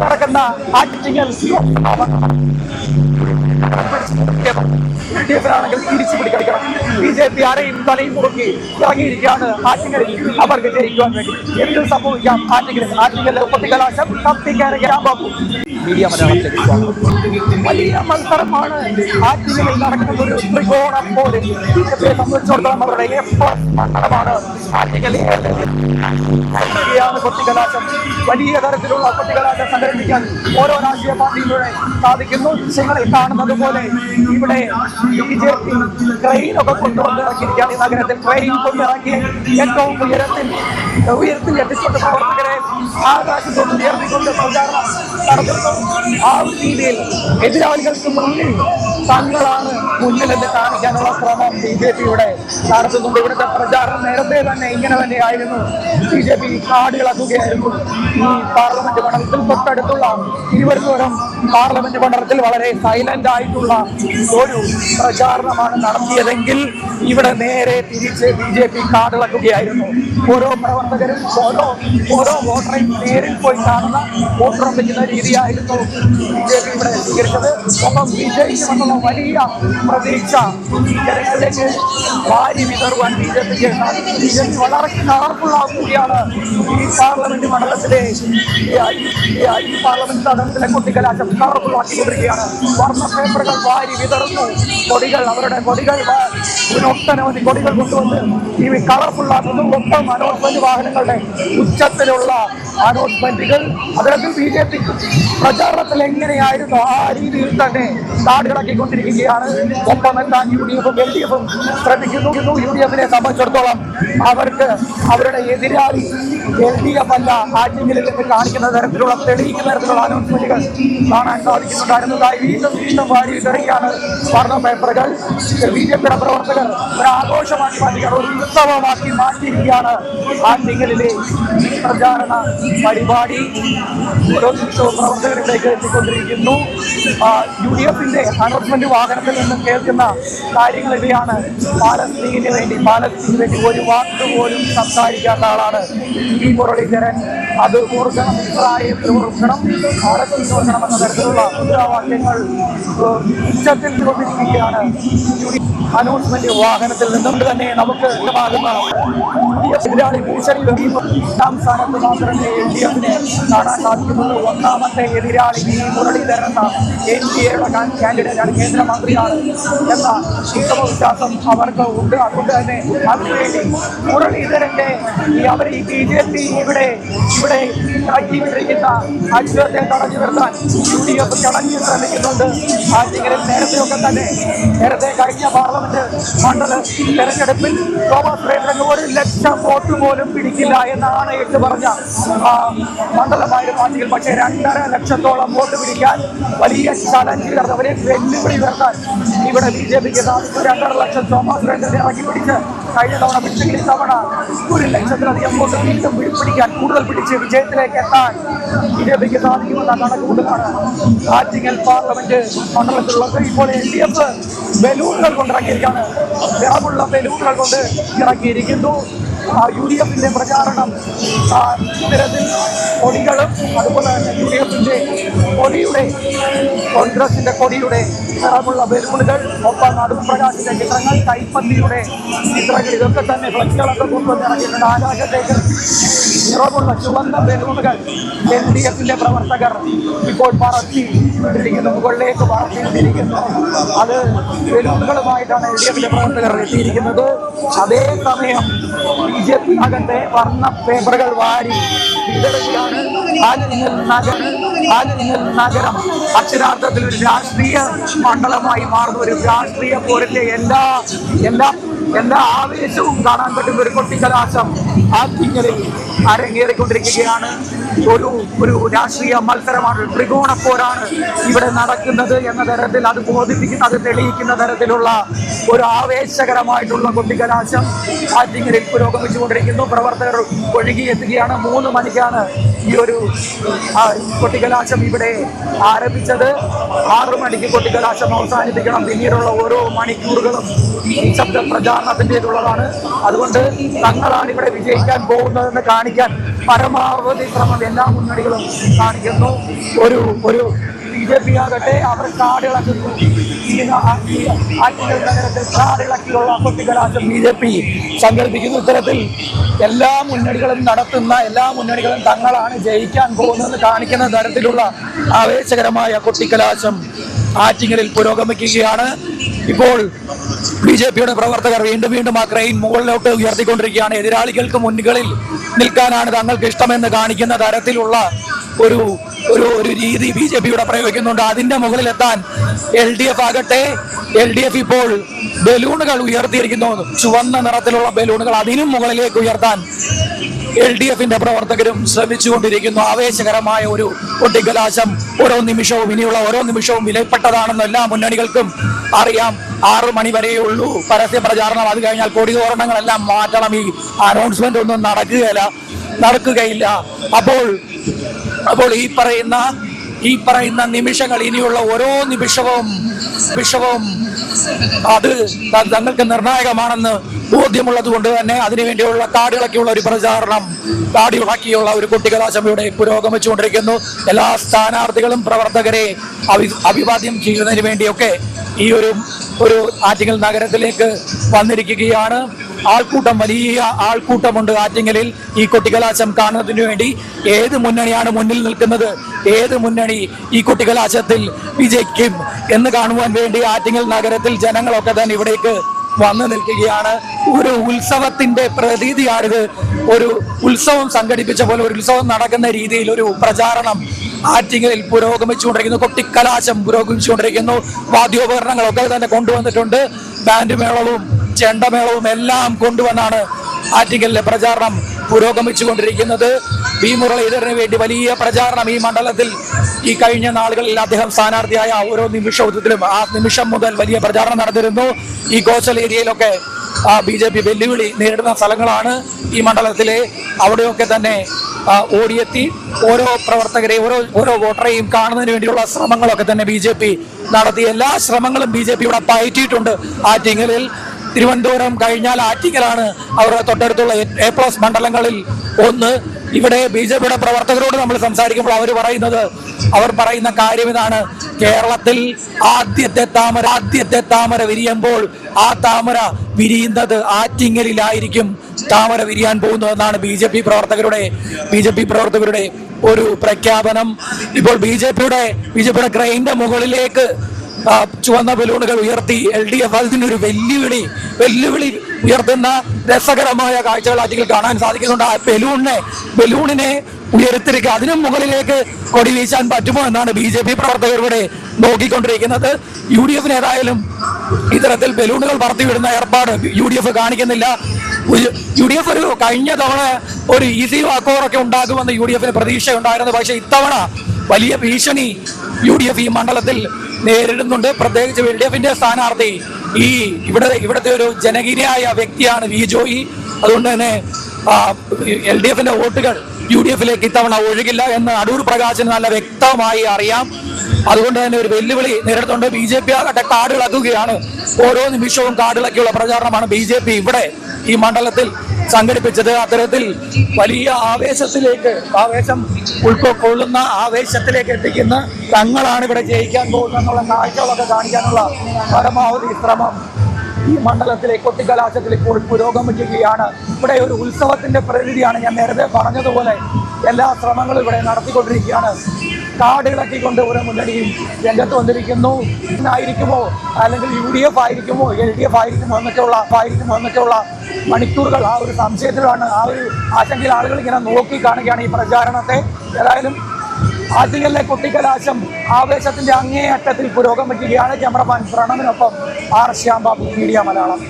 നടക്കുന്ന ആറ്റിങ്ങൽ ാണെങ്കിൽ തിരിച്ചു പിടിക്കണം ബി ജെ പി ആരെയും തലയും മുറുക്കി ഇറങ്ങിയിരിക്കുകയാണ്. ആറ്റിങ്ങലിൽ അവർക്ക് ജയിക്കുവാൻ വേണ്ടി. എന്ത് സംഭവിക്കാം? ആറ്റിങ്ങലിൽ ആറ്റിങ്ങലിലെ കുട്ടികലാശം കത്തിക്കരയാൻ പോകും മീഡിയ സ്വാഗതം. വലിയ മത്സരമാണ് ആറ്റിങ്ങളിൽ നടക്കുന്ന ഒരു ത്രികോണം പോലെ. ബി ജെ പിയെ സംബന്ധിച്ചിടത്തോളം അവരുടെ മണ്ഡലമാണ് ആറ്റിങ്ങലിൽ ാണ് കൊട്ടിക്കലാശം വലിയ തരത്തിലുള്ള കൊട്ടിക്കലാശം സംഘടിപ്പിക്കാൻ ഓരോ രാഷ്ട്രീയ പാർട്ടികളുടെ സാധിക്കുന്നു. ദൃശ്യങ്ങളിൽ കാണുന്നത് പോലെ ഇവിടെ ബി ജെ പി ട്രെയിനൊക്കെ കൊണ്ടുവന്ന് ഇറക്കിയിരിക്കുകയാണ് ഈ നഗരത്തിൽ ട്രെയിൻ കൊണ്ടിറക്കി ഏറ്റവും ഉയരത്തിൽ ഉയരത്തിൽ എത്തിച്ചുകൊണ്ട് പ്രവർത്തകരെ ആകാശത്തോട് ഉയർത്തിക്കൊണ്ട് പ്രചാരണം നടത്തുന്നു ആ ഒരു രീതിയിൽ എതിരാളികൾക്ക് മുന്നിൽ തങ്ങളാണ് മുന്നിലെന്ന് കാണിക്കാനുള്ള ശ്രമം ബി ജെ പിയുടെ നടത്തുന്നുണ്ട് ഇവിടുത്തെ പ്രചാരണം നേരത്തെ തന്നെ ഇങ്ങനെ തന്നെയായിരുന്നു ബി ജെ പി കാടുകളാക്കുകയായിരുന്നു ഈ പാർലമെന്റ് മണ്ഡലത്തിൽ തൊട്ടടുത്തുള്ള തിരുവനന്തപുരം പാർലമെന്റ് മണ്ഡലത്തിൽ വളരെ സൈലന്റ് ആയിട്ടുള്ള ഒരു പ്രചാരണമാണ് നടത്തിയതെങ്കിൽ ഇവിടെ നേരെ തിരിച്ച് ബി ജെ പി കാടിളക്കുകയായിരുന്നു ഓരോ പ്രവർത്തകരും ഓരോ ഓരോ വോട്ടറെയും നേരിൽ പോയി കാണുന്ന വോട്ടുറപ്പിക്കുന്ന രീതിയായിരുന്നു ബി ജെ പി ഇവിടെ സ്വീകരിച്ചത്. ഒപ്പം വിജയിക്കുമെന്നുള്ള വലിയ പ്രതീക്ഷ ജനങ്ങളിലേക്ക് വാരി വിതറുവാൻ ബി ജെ പിക്ക് ബി ജെ പി വളരെ കളർഫുൾ കൂടിയാണ് ഈ പാർലമെന്റ് മണ്ഡലത്തിലെ ഈ പാർലമെന്റ് മണ്ഡലത്തിലെ കുട്ടിക്കലാശം കളർഫുൾ ആക്കിക്കൊണ്ടിരിക്കുകയാണ് വർണ പേപ്പറുകൾ വാരി വിതറുന്നു. കൊടികൾ അവരുടെ കൊടികൾ ഒട്ടനവധി കൊടികൾ കൊണ്ടുവന്ന് ഈ കളർഫുൾ ആക്കുന്നു ഒപ്പം അനൗൺസ്മെന്റ് വാഹനങ്ങളുടെ ഉച്ചത്തിലുള്ള അനൗൺസ്മെന്റുകൾ അതിലൊക്കെ ബി ജെ പി പ്രചാരണത്തിൽ എങ്ങനെയായിരുന്നു ആ രീതിയിൽ തന്നെ നാടുകളാക്കിക്കൊണ്ടിരിക്കുകയാണ്. ഒപ്പം എത്താൻ യു ഡി എഫും എൽ ഡി എഫും ശ്രമിക്കുന്നു യു ഡി എഫിനെ സംബന്ധിച്ചിടത്തോളം അവർക്ക് അവരുടെ എതിരാളി എൽ ഡി എഫ് അല്ല ആറ്റിങ്ങിൽ നിന്ന് കാണിക്കുന്ന തരത്തിലുള്ള തെളിയിക്കുന്ന തരത്തിലുള്ള അനൗൺസ്മെന്റുകൾ കാണാൻ സാധിക്കുന്നുണ്ടായിരുന്നതായി വീണ്ടും വീണ്ടും വാരി വിതറുകയാണ് വർണ പേപ്പറുകൾ. ബി ജെ പിയുടെ പ്രവർത്തകർ ഒരു ആഘോഷമാക്കി മാറ്റുകയാണ് ഒരു ഉത്സവമാക്കി മാറ്റിയിരിക്കുകയാണ് ആറ്റിങ്ങലിലെ പ്രചാരണ പരിപാടി ഓരോ പ്രവർത്തകരിലേക്ക് എത്തിക്കൊണ്ടിരിക്കുന്നു. യു ഡി എഫിന്റെ അനൗൺസ്മെന്റ് വാഹനത്തിൽ നിന്നും കേൾക്കുന്ന കാര്യങ്ങൾ ഇവയാണ് പാലസ്തീന് വേണ്ടി പാലസ്തീന് വേണ്ടി ഒരു വാക്ക് പോലും സംസാരിക്കാത്ത ആളാണ് ഈ മുരളീധരൻ. അത് ഓർക്കണം ഇസ്രായേൽ ഓർക്കണം പാലസ്തീൻ ഓർക്കണം എന്ന തരത്തിലുള്ള മുദ്രാവാക്യങ്ങൾ ഉച്ചത്തിൽ കൊണ്ടിരിക്കുകയാണ് അനൗൺസ്മെന്റ് വാഹനത്തിൽ നിന്നും. തന്നെ നമുക്ക് എഫ് എതിരാളി ഭീഷണി സ്ഥാനത്ത് മാത്രമേ എഫിനെ കാണാൻ സാധിക്കുന്നുള്ളൂ ഒന്നാമത്തെ എതിരാളി വി മുരളീധരൻ എന്ന എൻ ഡി എയുടെ കാൻഡിഡേറ്റാണ് കേന്ദ്രമന്ത്രിയാണ് എന്ന ഉത്തമ വിശ്വാസം അവർക്ക് ഉണ്ട് അതുകൊണ്ട് തന്നെ അതിനുവേണ്ടി മുരളീധരന്റെ ഈ അവർ ഈ ബി ജെ പി ഇവിടെ ഇവിടെ ഇറക്കിവിട്ടിരിക്കുന്ന അശ്വത്തെ തടഞ്ഞു നിർത്താൻ യു ഡി എഫ് ചടഞ്ഞ് ശ്രമിക്കുന്നുണ്ട് ആറ്റിങ്ങനെ നേരത്തെയൊക്കെ തന്നെ നേരത്തെ കഴിഞ്ഞ പാർലമെന്റ് മണ്ഡല തെരഞ്ഞെടുപ്പിൽ തോമസ് റേറ്റന് ഒരു ലക്ഷം വോട്ട് പോലും പിടിക്കില്ല എന്നാണ് ഏറ്റു പറഞ്ഞ മണ്ഡലമായിരുന്നു ആറ്റിങ്ങൽ പക്ഷേ രണ്ടര ലക്ഷത്തോളം വോട്ട് പിടിക്കാൻ വലിയ ചലഞ്ച് ഉയർന്ന വലിയ വെല്ലുവിളി ഉയർത്താൻ ഇവിടെ ബി ജെ പിക്ക് സാധിച്ചു. രണ്ടര ലക്ഷം തോമസ് സുരേന്ദ്രനെ ഇറക്കി പിടിച്ച് കഴിഞ്ഞ തവണ പിടിച്ചെങ്കിൽ തവണ ഒരു ലക്ഷത്തിലധികം വോട്ട് വീണ്ടും പിടിക്കാൻ കൂടുതൽ പിടിച്ച് വിജയത്തിലേക്ക് എത്താൻ ബി ജെ പിക്ക് സാധിക്കുമെന്ന കണക്കുകൂട്ടലാണ് ആറ്റിങ്ങൽ പാർലമെന്റ് മണ്ഡലത്തിലുള്ളത്. ഇപ്പോൾ എൽ ഡി എഫ് ബലൂണുകൾ കൊണ്ടിറക്കിയിരിക്കുകയാണ് നിറമുള്ള ബലൂണുകൾ കൊണ്ട് ഇറക്കിയിരിക്കുന്നു യു ഡി എഫിന്റെ പ്രചാരണം ഇത്തരത്തിൽ കൊടികളും അതുപോലെ തന്നെ യു ഡി എഫിന്റെ കൊടിയുടെ കോൺഗ്രസിന്റെ കൊടിയുടെ നിറമുള്ള ബലൂണുകൾ ഒപ്പം പ്രകാശിന്റെ ചിത്രങ്ങൾ കൈപ്പത്തിയുടെ ചിത്രങ്ങൾ ഇതൊക്കെ തന്നെ ഫ്ലക്സുകളൊക്കെ കൊണ്ടുവന്നിറങ്ങിയിട്ടുണ്ട് ആകാശത്തേക്ക് നിറമുള്ള ചുവന്ന ബലൂണുകൾ എൽ ഡി എഫിന്റെ പ്രവർത്തകർ ഇപ്പോൾ പറത്തി ഇട്ടിരിക്കുന്നു മുകളിലേക്ക് പറത്തിയിട്ടിരിക്കുന്നു അത് ബലൂണുകളുമായിട്ടാണ് എൽ ഡി എഫിന്റെ പ്രവർത്തകർ എത്തിയിരിക്കുന്നത്. അതേസമയം ബി ജെ പി വർണ പേപ്പറുകൾ വാരി വിതറുകയാണ് ആലിങ്ങൽ നഗരം അക്ഷരാർത്ഥത്തിൽ ഒരു രാഷ്ട്രീയ മണ്ഡലമായി മാറുന്ന. ഒരു രാഷ്ട്രീയ പോരിന്റെ എല്ലാ എല്ലാ എല്ലാ ആവേശവും കാണാൻ പറ്റുന്ന ഒരു കൊട്ടിക്കലാശം ആറ്റിങ്ങലിൽ അരങ്ങേറിക്കൊണ്ടിരിക്കുകയാണ്. ഒരു ഒരു രാഷ്ട്രീയ മത്സരമാണ്. ത്രികോണ പോരാണ് ഇവിടെ നടക്കുന്നത് എന്ന തരത്തിൽ അത് ബോധിപ്പിക്കുന്ന അത് തെളിയിക്കുന്ന തരത്തിലുള്ള ഒരു ആവേശകരമായിട്ടുള്ള കൊട്ടിക്കലാശം ആറ്റിങ്ങലിൽ പുരോഗമിച്ചുകൊണ്ടിരിക്കുന്നു. പ്രവർത്തകർ ഒഴുകിയെത്തുകയാണ് മൂന്ന് മണിക്കാണ് ഈ ഒരു കൊട്ടിക്കലാശം ഇവിടെ ആരംഭിച്ചത്. ആറു മണിക്ക് കൊട്ടിക്കലാശം അവസാനിപ്പിക്കണം. പിന്നീടുള്ള ഓരോ മണിക്കൂറുകളും ശബ്ദ പ്രചാരണത്തിന്റെതുള്ളതാണ് അതുകൊണ്ട് തങ്ങളാണ് ഇവിടെ വിജയിക്കാൻ പോകുന്നതെന്ന് കാണിക്കാൻ പരമാവധി ശ്രമം എല്ലാ മുന്നണികളും കാണിക്കുന്നു. ഒരു ഒരു ബി ജെ പി ആകട്ടെ അവർ കാടിളക്കുന്നു ബി ജെ പി. സംഘടിപ്പിക്കുന്നു ഇത്തരത്തിൽ എല്ലാ മുന്നണികളും നടത്തുന്ന എല്ലാ മുന്നണികളും തങ്ങളാണ് ജയിക്കാൻ പോകുന്നതെന്ന് കാണിക്കുന്ന തരത്തിലുള്ള ആവേശകരമായ കുട്ടിക്കലാശം ആറ്റിങ്ങലിൽ പുരോഗമിക്കുകയാണ്. ഇപ്പോൾ ബി ജെ പിയുടെ പ്രവർത്തകർ വീണ്ടും വീണ്ടും ആ ക്രെയിൻ മുകളിലോട്ട് ഉയർത്തിക്കൊണ്ടിരിക്കുകയാണ്. എതിരാളികൾക്ക് മുന്നുകളിൽ നിൽക്കാനാണ് തങ്ങൾക്ക് ഇഷ്ടമെന്ന് കാണിക്കുന്ന തരത്തിലുള്ള ഒരു ഒരു ഒരു രീതി ബി ജെ പിയുടെ പ്രയോഗിക്കുന്നുണ്ട്. അതിന്റെ മുകളിലെത്താൻ എൽ ഡി എഫ് ആകട്ടെ. എൽ ഡി എഫ് ഇപ്പോൾ ബലൂണുകൾ ഉയർത്തിയിരിക്കുന്നു. ചുവന്ന നിറത്തിലുള്ള ബലൂണുകൾ അതിനും മുകളിലേക്ക് ഉയർത്താൻ എൽ ഡി എഫിന്റെ പ്രവർത്തകരും ശ്രമിച്ചുകൊണ്ടിരിക്കുന്നു. ആവേശകരമായ ഒരു കൊട്ടിക്കലാശം ഓരോ നിമിഷവും ഇനിയുള്ള ഓരോ നിമിഷവും വിലപ്പെട്ടതാണെന്ന് എല്ലാ മുന്നണികൾക്കും അറിയാം. ആറു മണി വരെയേ ഉള്ളൂ പരസ്യ പ്രചാരണം അത് കഴിഞ്ഞാൽ കൊടിതോരണങ്ങളെല്ലാം മാറ്റണം. ഈ അനൗൺസ്മെന്റ് ഒന്നും നടക്കുകയില്ല. നടക്കുകയില്ല. അപ്പോൾ അപ്പോൾ ഈ പറയുന്ന ഈ പറയുന്ന നിമിഷങ്ങൾ ഇനിയുള്ള ഓരോ നിമിഷവും നിമിഷവും അത് തങ്ങൾക്ക് നിർണായകമാണെന്ന് ബോധ്യമുള്ളത് കൊണ്ട് തന്നെ അതിനുവേണ്ടിയുള്ള കാടിളക്കിയുള്ള ഒരു പ്രചാരണം കാടിളക്കിയുള്ള ഒരു കുട്ടികലാശം ഇവിടെ പുരോഗമിച്ചുകൊണ്ടിരിക്കുന്നു. എല്ലാ സ്ഥാനാർത്ഥികളും പ്രവർത്തകരെ അഭി അഭിവാദ്യം ചെയ്യുന്നതിന് വേണ്ടിയൊക്കെ ഈ ഒരു ഒരു ആറ്റിങ്ങൽ നഗരത്തിലേക്ക് വന്നിരിക്കുകയാണ്. ആൾക്കൂട്ടം വലിയ ആൾക്കൂട്ടമുണ്ട് ആറ്റിങ്ങലിൽ ഈ കൊട്ടിക്കലാശം കാണുന്നതിന് വേണ്ടി. ഏത് മുന്നണിയാണ് മുന്നിൽ നിൽക്കുന്നത്? ഏത് മുന്നണി ഈ കൊട്ടിക്കലാശത്തിൽ വിജയിക്കും എന്ന് കാണുവാൻ വേണ്ടി ആറ്റിങ്ങൽ നഗരത്തിൽ ജനങ്ങളൊക്കെ തന്നെ ഇവിടേക്ക് വന്നു നിൽക്കുകയാണ്. ഒരു ഉത്സവത്തിന്റെ പ്രതീതിയാണിത്. ഒരു ഉത്സവം സംഘടിപ്പിച്ച പോലെ ഒരു ഉത്സവം നടക്കുന്ന രീതിയിൽ ഒരു പ്രചാരണം ആറ്റിങ്ങലിൽ പുരോഗമിച്ചുകൊണ്ടിരിക്കുന്നു. കൊട്ടിക്കലാശം പുരോഗമിച്ചുകൊണ്ടിരിക്കുന്നു. വാദ്യോപകരണങ്ങളൊക്കെ തന്നെ കൊണ്ടുവന്നിട്ടുണ്ട്. ബാൻഡ് മേളവും ചെണ്ടമേളവും എല്ലാം കൊണ്ടുവന്നാണ് ആറ്റിങ്ങലിലെ പ്രചാരണം പുരോഗമിച്ചുകൊണ്ടിരിക്കുന്നത്. വി മുരളീധരന് വേണ്ടി വലിയ പ്രചാരണം ഈ മണ്ഡലത്തിൽ ഈ കഴിഞ്ഞ നാളുകളിൽ അദ്ദേഹം സ്ഥാനാർത്ഥിയായ ഓരോ നിമിഷത്തിലും ആ നിമിഷം മുതൽ വലിയ പ്രചാരണം നടന്നിരുന്നു. ഈ കോസ്റ്റൽ ഏരിയയിലൊക്കെ ബി ജെ പി വെല്ലുവിളി നേരിടുന്ന സ്ഥലങ്ങളാണ് ഈ മണ്ഡലത്തിലെ. അവിടെയൊക്കെ തന്നെ ഓടിയെത്തി. ഓരോ പ്രവർത്തകരെ ഓരോ ഓരോ വോട്ടറെയും കാണുന്നതിന് വേണ്ടിയുള്ള ശ്രമങ്ങളൊക്കെ തന്നെ ബി ജെ പി നടത്തി. എല്ലാ ശ്രമങ്ങളും ബി ജെ പി ഇവിടെ പയറ്റിയിട്ടുണ്ട് ആറ്റിങ്ങലിൽ തിരുവനന്തപുരം കഴിഞ്ഞാൽ ആറ്റിങ്ങലാണ് അവരുടെ തൊട്ടടുത്തുള്ള എ പ്ലസ് മണ്ഡലങ്ങളിൽ ഒന്ന്. ഇവിടെ ബി ജെ പിയുടെ പ്രവർത്തകരോട് നമ്മൾ സംസാരിക്കുമ്പോൾ അവർ പറയുന്നത് അവർ പറയുന്ന കാര്യം ഇതാണ്. കേരളത്തിൽ ആദ്യത്തെ താമര ആദ്യത്തെ താമര വിരിയുമ്പോൾ ആ താമര വിരിയുന്നത് ആറ്റിങ്ങലിലായിരിക്കും താമര വിരിയാൻ പോകുന്നതെന്നാണ് ബി ജെ പി പ്രവർത്തകരുടെ ബി ജെ പി പ്രവർത്തകരുടെ ഒരു പ്രഖ്യാപനം. ഇപ്പോൾ ബി ജെ പിയുടെ ബി ജെ പിയുടെ ക്രെയിന്റെ മുകളിലേക്ക് ചുവന്ന ബലൂണുകൾ ഉയർത്തി. എൽ ഡി എഫ് അതിനൊരു വെല്ലുവിളി വെല്ലുവിളി ഉയർത്തുന്ന രസകരമായ കാഴ്ചകൾ ആറ്റിൽ കാണാൻ സാധിക്കുന്നുണ്ട്. ആ ബലൂണിനെ ബലൂണിനെ ഉയർത്തിരിക്കുക. അതിനും മുകളിലേക്ക് കൊടി വീശാൻ പറ്റുമോ എന്നാണ് ബി ജെ പി പ്രവർത്തകർ ഇവിടെ നോക്കിക്കൊണ്ടിരിക്കുന്നത്. യു ഡി എഫിന് ഏതായാലും ഇത്തരത്തിൽ ബലൂണുകൾ പറത്തിവിടുന്ന ഏർപ്പാട് യു ഡി എഫ് കാണിക്കുന്നില്ല. യു ഡി എഫ് ഒരു കഴിഞ്ഞ തവണ ഒരു ഈസി വാക്കോറൊക്കെ ഉണ്ടാകുമെന്ന് യു ഡി എഫിന് പ്രതീക്ഷയുണ്ടായിരുന്നു. പക്ഷേ ഇത്തവണ വലിയ ഭീഷണി യു ഡി എഫ് ഈ മണ്ഡലത്തിൽ നേരിടുന്നുണ്ട്. പ്രത്യേകിച്ച് എൽ ഡി എഫിന്റെ സ്ഥാനാർത്ഥി ഈ ഇവിടെ ഇവിടുത്തെ ഒരു ജനകീയനായ വ്യക്തിയാണ് വി ജോയി. അതുകൊണ്ട് തന്നെ എൽ ഡി എഫിന്റെ വോട്ടുകൾ യു ഡി എഫിലേക്ക് ഇത്തവണ ഒഴുകില്ല എന്ന് അടൂർ പ്രകാശൻ നല്ല വ്യക്തമായി അറിയാം. അതുകൊണ്ട് തന്നെ ഒരു വെല്ലുവിളി നേരിടുന്നുണ്ട്. ബി ജെ പി ആകട്ടെ കാടിളക്കുകയാണ്. ഓരോ നിമിഷവും കാർഡുകളൊക്കെയുള്ള പ്രചാരണമാണ് ബി ജെ പി ഇവിടെ ഈ മണ്ഡലത്തിൽ സംഘടിപ്പിച്ചത് അത്തരത്തിൽ വലിയ ആവേശത്തിലേക്ക് ആവേശം ഉൾക്കൊള്ളുന്ന ആവേശത്തിലേക്ക് എത്തിക്കുന്ന തങ്ങളാണ് ഇവിടെ ജയിക്കാൻ പോകുന്നതെന്നുള്ള കാഴ്ചകളൊക്കെ കാണിക്കാനുള്ള പരമാവധി ശ്രമം ഈ മണ്ഡലത്തിലെ കൊട്ടിക്കലാശത്തിൽ ഇപ്പോൾ പുരോഗമിക്കുകയാണ്. ഇവിടെ ഒരു ഉത്സവത്തിന്റെ പ്രകൃതിയാണ് ഞാൻ നേരത്തെ പറഞ്ഞതുപോലെ എല്ലാ ശ്രമങ്ങളും ഇവിടെ നടത്തിക്കൊണ്ടിരിക്കുകയാണ്. കാടിളക്കിക്കൊണ്ട് ഒരു മുന്നണിയും രംഗത്ത് വന്നിരിക്കുന്നു. ആയിരിക്കുമോ അല്ലെങ്കിൽ യു ഡി എഫ് ആയിരിക്കുമോ? എൽ ഡി എഫ് ആയിരിക്കുമോ? എന്നൊക്കെയുള്ള ആയിരിക്കുമോ എന്നൊക്കെയുള്ള മണിക്കൂറുകൾ ആ ഒരു സംശയത്തിലാണ് ആ ഒരു ആശങ്കയിൽ ആളുകൾ ഇങ്ങനെ നോക്കി കാണുകയാണ് ഈ പ്രചാരണത്തെ. ഏതായാലും ആറ്റിങ്ങലിലെ കുട്ടിക്കലാശം ആവേശത്തിന്റെ അങ്ങേയറ്റത്തിൽ പുരോഗമിക്കുകയാണ് ക്യാമറമാൻ പ്രണവിനൊപ്പം ആർ ശ്യാം ബാബു മീഡിയ മലയാളം.